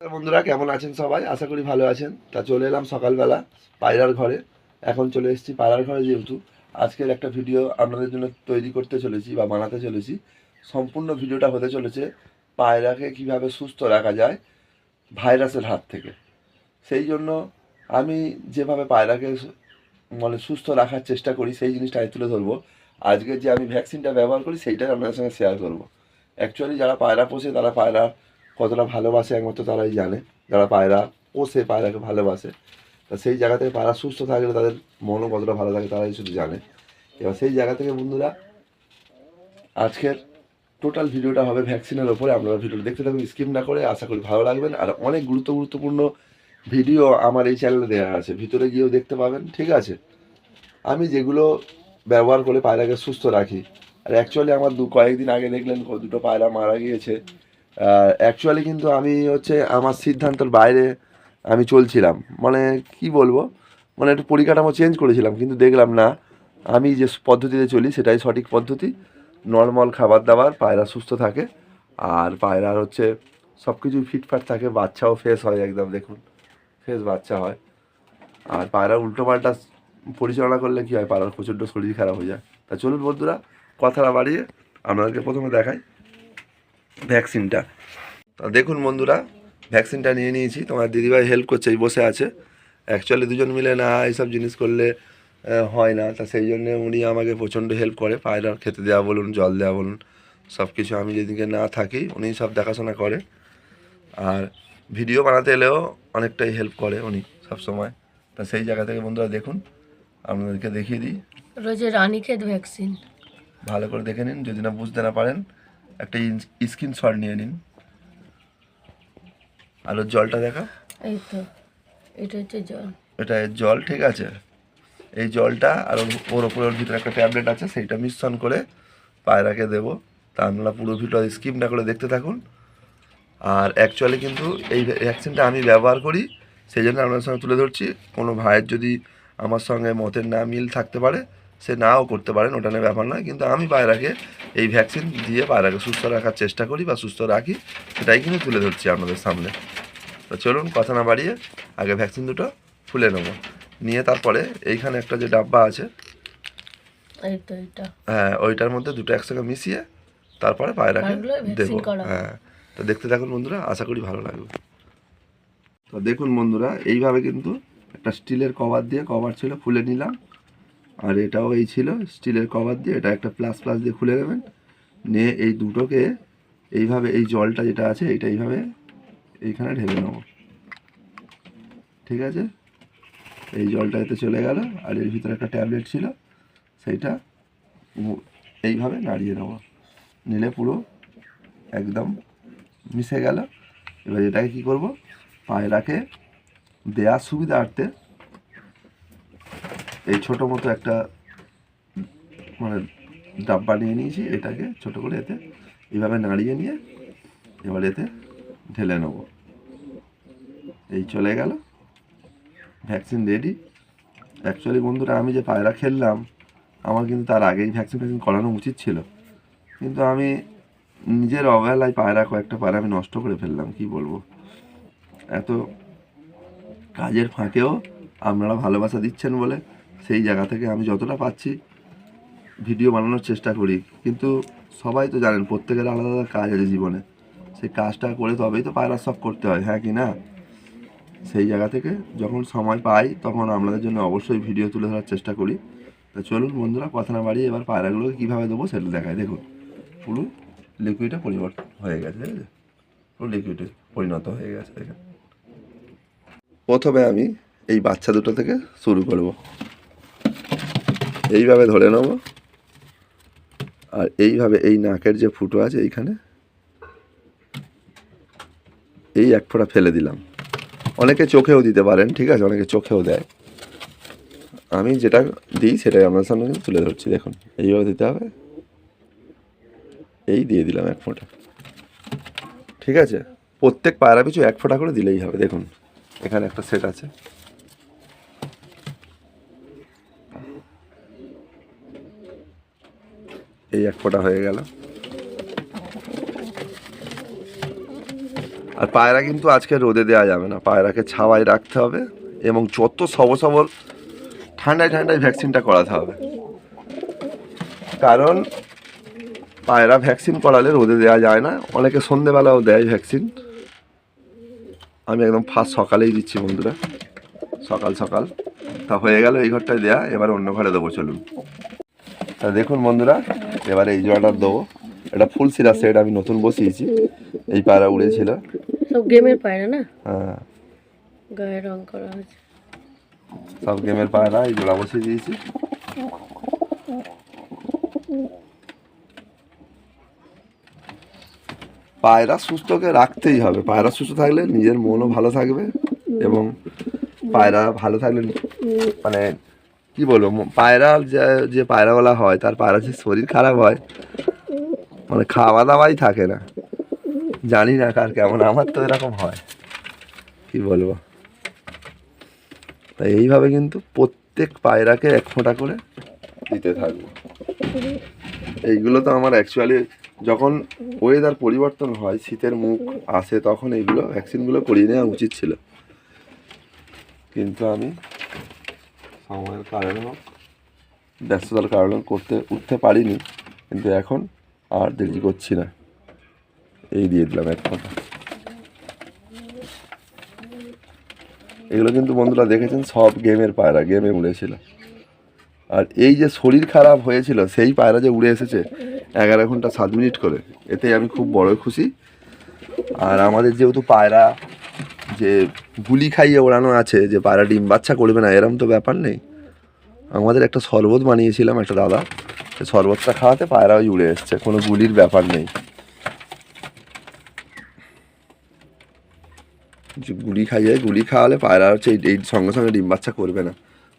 বন্ধুরা, কেমন আছেন সবাই? আশা করি ভালো আছেন। তা চলে এলাম সকালবেলা পায়রার ঘরে। এখন চলে এসেছি পায়রার ঘরে যেহেতু। আজকের একটা ভিডিও আপনাদের জন্য তৈরি করতে চলেছি বা বানাতে চলেছি। সম্পূর্ণ ভিডিওটা হতে চলেছে পায়রাকে কীভাবে সুস্থ রাখা যায় ভাইরাসের হাত থেকে। সেই জন্য আমি যেভাবে পায়রাকে মানে সুস্থ রাখার চেষ্টা করি, সেই জিনিসটা আমি তুলে ধরবো। আজকে যে আমি ভ্যাকসিনটা ব্যবহার করি, সেইটাই আপনাদের সঙ্গে শেয়ার করব। অ্যাকচুয়ালি যারা পায়রা পোষে, তারা পায়রা কতটা ভালোবাসে একমাত্র তারাই জানে। যারা পায়রা পোষে পায়রাকে ভালোবাসে। তা সেই জায়গা থেকে পায়রা সুস্থ থাকলে তাদের মনও কতটা ভালো থাকে তারাই শুধু জানে। এবার সেই জায়গা থেকে বন্ধুরা, আজকের টোটাল ভিডিওটা হবে ভ্যাকসিনের ওপরে। আপনারা ভিডিওটা দেখতে থাকুন স্কিপ না করে আশা করি ভালো লাগবেন। আর অনেক গুরুত্ব গুরুত্বপূর্ণ ভিডিও আমার এই চ্যানেলে দেওয়া আছে। ভিতরে গিয়েও দেখতে পাবেন, ঠিক আছে? আমি যেগুলো ব্যবহার করে পায়রাকে সুস্থ রাখি, আর অ্যাকচুয়ালি আমার দু কয়েকদিন আগে দেখলেন দুটো পায়রা মারা গিয়েছে। অ্যাকচুয়ালি কিন্তু আমি হচ্ছে আমার সিদ্ধান্তের বাইরে আমি চলছিলাম। মানে কি বলব? মানে একটু পরিকাঠামো চেঞ্জ করেছিলাম, কিন্তু দেখলাম না। আমি যে পদ্ধতিতে চলি সেটাই সঠিক পদ্ধতি। নর্মাল খাবার দাবার পায়রা সুস্থ থাকে। আর পায়রার হচ্ছে সব কিছু ফিটফাট থাকে, বাচ্চাও ফ্রেশ হয় একদম, দেখুন। ফ্রেশ বাচ্চা হয়। আর পায়রা উল্টোপাল্টা পরিচালনা করলে কী হয়? পায়রার প্রচণ্ড শরীর খারাপ হয়ে যায়। তা চলুন বন্ধুরা, কথাটা বাড়িয়ে আপনাদেরকে প্রথমে দেখাই। ভ্যাকসিনটা। তা দেখুন বন্ধুরা ভ্যাকসিনটা নিয়ে নিয়েছি। তোমার দিদিভাই হেল্প করছে বসে আছে। অ্যাকচুয়ালি দুজন মিলে না এইসব জিনিস করলে হয় না। তা সেই জন্যে উনি আমাকে প্রচণ্ড হেল্প করে। পায়রার খেতে দেওয়া বলুন জল দেওয়া বলুন সব কিছু আমি যেদিকে না থাকি উনি সব দেখাশোনা করে। আর ভিডিও বানাতে এলেও অনেকটাই হেল্প করে উনি সব সময় তা সেই জায়গা থেকে বন্ধুরা দেখুন আপনাদেরকে দেখিয়ে দিই। রোজে রানীক্ষেত ভ্যাকসিন। ভালো করে দেখে নিন যদি না বুঝতে না পারেন একটা স্ক্রিনশট নিয়ে নিন। আর ওর জলটা দেখা। এই তো এটা হচ্ছে জল। এটা জল ঠিক আছে? এই জলটা আর ওর- ওর ওপরে ওর ভিতরে একটা ট্যাবলেট আছে সেইটা মিশ্রণ করে পায়রাকে দেবো। তা আপনারা পুরো ভিডিও স্কিপ না করে দেখতে থাকুন। আর অ্যাকচুয়ালি কিন্তু এই ভ্যাকসিনটা আমি ব্যবহার করি সেই জন্য আপনার সঙ্গে তুলে ধরছি। কোনো ভাইয়ের যদি আমার সঙ্গে মতের না মিল থাকতে পারে সে নাও করতে পারেন ওটা নিয়ে ব্যাপার নয়। কিন্তু আমি পায়রাকে এই ভ্যাকসিন দিয়ে পায়রাকে সুস্থ রাখার চেষ্টা করি বা সুস্থ রাখি সেটাই কিন্তু তুলে ধরছি আপনাদের সামনে। তো চলুন কথা না বাড়িয়ে আগে ভ্যাকসিন দুটো ফুলে নেব। নিয়ে তারপরে এইখানে একটা যে ডাব্বা আছে হ্যাঁ ওইটার মধ্যে দুটো একসঙ্গে মিশিয়ে তারপরে পায়রাকে দেবো। হ্যাঁ তো দেখতে থাকুন বন্ধুরা আশা করি ভালো লাগবে। তো দেখুন বন্ধুরা এইভাবে কিন্তু একটা স্টিলের কভার দিয়ে কভার ছিল ফুলে নিলাম। আর এটাও এই ছিল, স্টিলের কভার দিয়ে। এটা একটা প্লাস প্লাস দিয়ে খুলে নেবেন। নিয়ে এই দুটোকে এইভাবে, এই জলটা যেটা আছে, এইটা এইভাবে এইখানে ঢেলে নেব। ঠিক আছে? এই জলটা এতে চলে গেল, আর এর ভিতরে একটা ট্যাবলেট ছিল, সেইটা এইভাবে নাড়িয়ে নেব। নিলে পুরো একদম মিশে গেল। এবার এটাকে কী করব? পায়রাকে দেওয়ার সুবিধার্থে এই ছোটো মতো একটা মানে ডাব্বা নিয়ে নিয়েছি, এটাকে ছোট করে এতে এইভাবে নাড়িয়ে নিয়ে এবার এতে ঢেলে নেব। এই চলে গেল। Vaccine ready. অ্যাকচুয়ালি বন্ধুরা, আমি যে পায়রা খেললাম, আমার কিন্তু তার আগেই ভ্যাকসিন ফ্যাকসিন করানো উচিত ছিল। কিন্তু আমি নিজের অবহেলায় পায়রা কয়েকটা পায়রা আমি নষ্ট করে ফেললাম, কি বলব? এত কাজের ফাঁকেও আপনারা ভালোবাসা দিচ্ছেন বলে সেই জায়গা থেকে আমি যতটা পাচ্ছি ভিডিও বানানোর চেষ্টা করি। কিন্তু সবাই তো জানেন, প্রত্যেকের আলাদা আলাদা কাজ আছে জীবনে। সেই কাজটা করে তবেই তো পায়রা সব করতে হয় হ্যাঁ কি না? সেই জায়গা থেকে যখন সময় পাই, তখন আপনাদের জন্য অবশ্যই ভিডিও তুলে ধরার চেষ্টা করি। তো চলুন বন্ধুরা, কথা না বাড়িয়ে এবার পায়রাগুলোকে কীভাবে দেবো সেটা দেখায় দেখুন, পুরো লিকুইডে পরিবর্তন হয়ে গেছে, ঠিক আছে? পুরো লিকুইডে পরিণত হয়ে গেছে, দেখেন। প্রথমে আমি এই বাচ্চা দুটো থেকে শুরু করব। এইভাবে ধরে নেব। আর এইভাবে এই নাকের যে ফুটো আছে এইখানে, এই এক ফোঁটা ফেলে দিলাম। অনেকে চোখেও দিতে পারেন, ঠিক আছে? অনেকে চোখেও দেয়। আমি যেটা দিই সেটাই আপনার সামনে তুলে ধরছি, দেখুন। এইভাবে দিতে হবে। এই দিয়ে দিলাম এক ফোঁটা। ঠিক আছে? প্রত্যেক পায়রা পিছু এক ফোঁটা করে দিলেই হবে, দেখুন। এখানে একটা সেট আছে। এই এক ফোঁটা হয়ে গেল। আর পায়রা কিন্তু আজকে রোদে দেওয়া যাবে না। পায়রাকে ছাওয়ায় রাখতে হবে এবং যত সবল সবল ঠান্ডায় ঠান্ডায় ভ্যাকসিনটা করাতে হবে। কারণ পায়রা ভ্যাকসিন করালে রোদে দেওয়া যায় না। অনেকে সন্ধেবেলাও দেয় ভ্যাকসিন। আমি একদম ফার্স্ট সকালেই দিচ্ছি বন্ধুরা। সকাল সকাল। তা হয়ে গেল এই ঘরটায় দেয়া। এবার অন্য ঘরে দেবো, চলুন। তা দেখুন বন্ধুরা এবারে এই জোড়াটা দেবো। এটা ফুল সিরাজ সেট আমি নতুন বসিয়েছি। এই পায়রা উড়েছিল। সব গেমের পায়রা না? হ্যাঁ। গায়ে রং করা হয়েছে। সব গেমের পায়রা এই জোড়া বসিয়ে দিয়েছি। পায়রা সুস্থকে রাখতেই হবে। পায়রা সুস্থ থাকলে নিজের মনও ভালো থাকবে এবং পায়রা ভালো থাকলে মানে কি বলব পায়রা যে পায়রাওয়ালা হয়, তার পায়রা যে শরীর খারাপ হয় মানে খাওয়া দাওয়াই থাকে না। জানি না কার কেমন, আমার তো এরকম হয়। কি বলব? তাই এইভাবে কিন্তু প্রত্যেক পায়রাকে এক ফোঁটা করে দিতে থাকব। এইগুলো তো আমার অ্যাকচুয়ালি যখন ওয়েদার পরিবর্তন হয়, শীতের মুখ আসে, তখন এইগুলো ভ্যাকসিনগুলো করিয়ে নেওয়া উচিত ছিল। কিন্তু আমি সময়ের কারণে হোক ব্যস্ততার কারণে করতে, উঠতে পারিনি, কিন্তু এখন আর দেরি করছি না। এই দিয়ে দিলাম এক ফোঁটা। এগুলো কিন্তু বন্ধুরা দেখেছেন, সব গেমের পায়রা, গেমে উড়েছিল আর এই যে শরীর খারাপ হয়েছিল, সেই পায়রা যে উড়ে এসেছে, এগারো ঘণ্টা সাত মিনিট করে এতে আমি খুব বড় খুশি। আর আমাদের যেহেতু পায়রা, যে গুলি খাইয়ে ওড়ানো আছে যে পায়রা ডিম বাচ্চা করবে না, এরম তো ব্যাপার নেই। আমাদের একটা শরবত বানিয়েছিলাম একটা দাদা সেই শরবতটা খাওয়াতে পায়রা ওই উড়ে এসছে, কোনো গুলির ব্যাপার নেই। গুলি খাইয়ে গুলি খাওয়ালে পায়রা হচ্ছে এই এই সঙ্গে সঙ্গে ডিম বাচ্চা করবে না।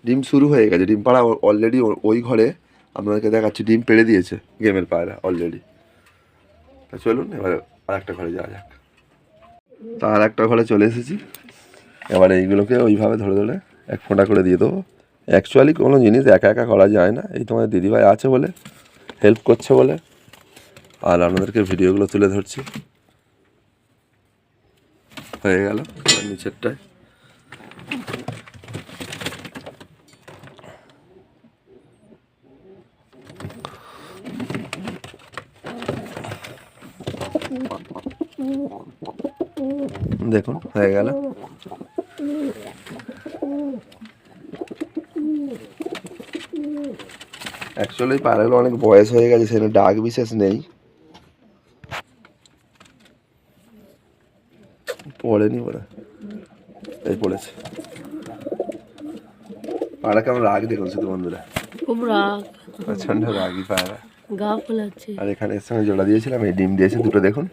ডিম শুরু হয়ে গেছে, ডিম পাড়া অলরেডি ওই ঘরে আপনাদেরকে দেখাচ্ছি, ডিম পেড়ে দিয়েছে গেমের পায়রা অলরেডি তা চলুন, এবার আর একটা ঘরে যাওয়া যাক। তা আর একটা ঘরে চলে এসেছি। এবার এইগুলোকে ওইভাবে ধরে ধরে এক ফোঁটা করে দিয়ে দেবো। অ্যাকচুয়ালি কোনো জিনিস একা একা করা যায় না। এই তোমাদের দিদিভাই আছে বলে হেল্প করছে বলে। আর আপনাদেরকে ভিডিওগুলো তুলে ধরছি। হয়ে গেল এবার নিচেরটায়। দেখুন, হয়ে গেল। অ্যাকচুয়ালি পায়রাগুলো অনেক বয়স হয়ে গেছে সেখানে ডাক বিশেষ নেই। পড়েনি বলে এই পড়েছে। পায়রা কেমন রাগ দেখুন শুধু বন্ধুরা। খুব রাগ। প্রচণ্ড রাগি পায়রা গা ফোলাচ্ছে। আর এখানে এর সঙ্গে জোড়া দিয়েছিলাম এই ডিম দিয়েছে দুটো দেখুন।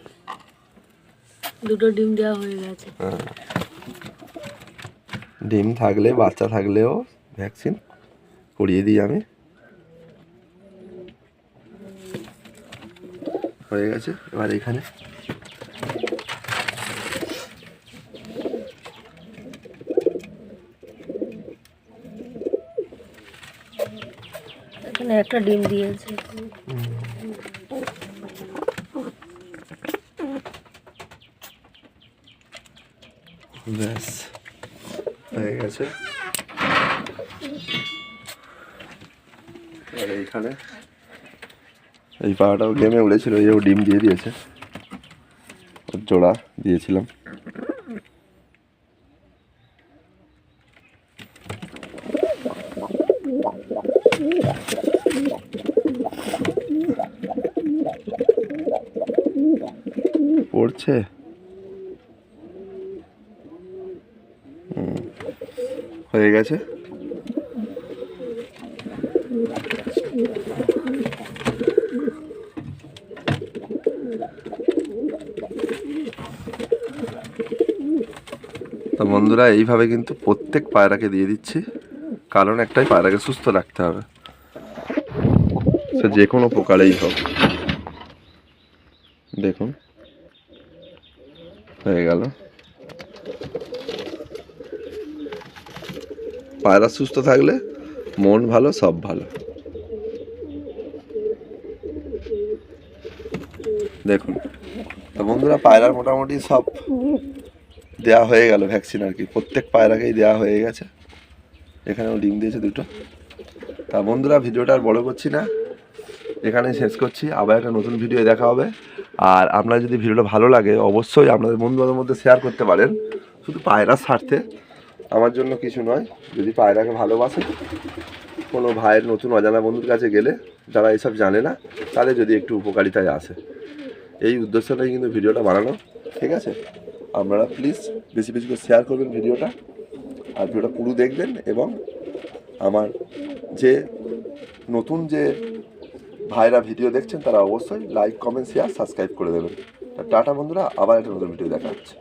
দুটো ডিম দেওয়া হয়ে গেছে। ডিম থাকলে বাচ্চা থাকলেও ভ্যাকসিন করিয়ে দিই আমি। হয়ে গেছে এবার এখানে। এখানে একটা ডিম দিয়েছে। ব্যাস হয়ে গেছে। আর এইখানে এই পাড়াটাও গেমে উড়েছিল এই ডিম দিয়ে দিয়েছে। ওর জোড়া দিয়েছিলাম। পড়ছে? হয়ে গেছে? তো বন্ধুরা, এইভাবে কিন্তু প্রত্যেক পায়রাকে দিয়ে দিচ্ছি। কারণ একটাই পায়রাকে সুস্থ রাখতে হবে। সে যে কোনো প্রকারেই হোক। দেখুন। হয়ে গেল। পায়রা সুস্থ থাকলে মন ভালো, সব ভালো। দেখুন। তো বন্ধুরা পায়রার মোটামুটি সব দেওয়া হয়ে গেল ভ্যাকসিন আর কি। প্রত্যেক পায়রাকেই দেওয়া হয়ে গেছে। এখানেও ডিম দিয়েছে দুটো। তা বন্ধুরা, ভিডিওটা আর বড়ো করছি না। এখানেই শেষ করছি। আবার একটা নতুন ভিডিও দেখা হবে। আর আপনার যদি ভিডিওটা ভালো লাগে, অবশ্যই আপনাদের বন্ধুদের মধ্যে শেয়ার করতে পারেন। শুধু পায়রার স্বার্থে আমার জন্য কিছু নয়। যদি পায়রাকে ভালোবাসে, কোনো ভাইয়ের নতুন অজানা বন্ধুর কাছে গেলে, যারা এসব জানে না, তাদের যদি একটু উপকারিতায় আসে। এই উদ্দেশ্যটাই কিন্তু ভিডিওটা বানানো। ঠিক আছে? আপনারা প্লিজ বেশি বেশি করে শেয়ার করবেন ভিডিওটা, আর ভিডিওটা পুরো দেখবেন এবং আমার যে নতুন যে ভাইরা ভিডিও দেখছেন তারা অবশ্যই লাইক কমেন্ট শেয়ার সাবস্ক্রাইব করে দেবেন। টাটা বন্ধুরা, আবার একটা নতুন ভিডিও দেখা হচ্ছে।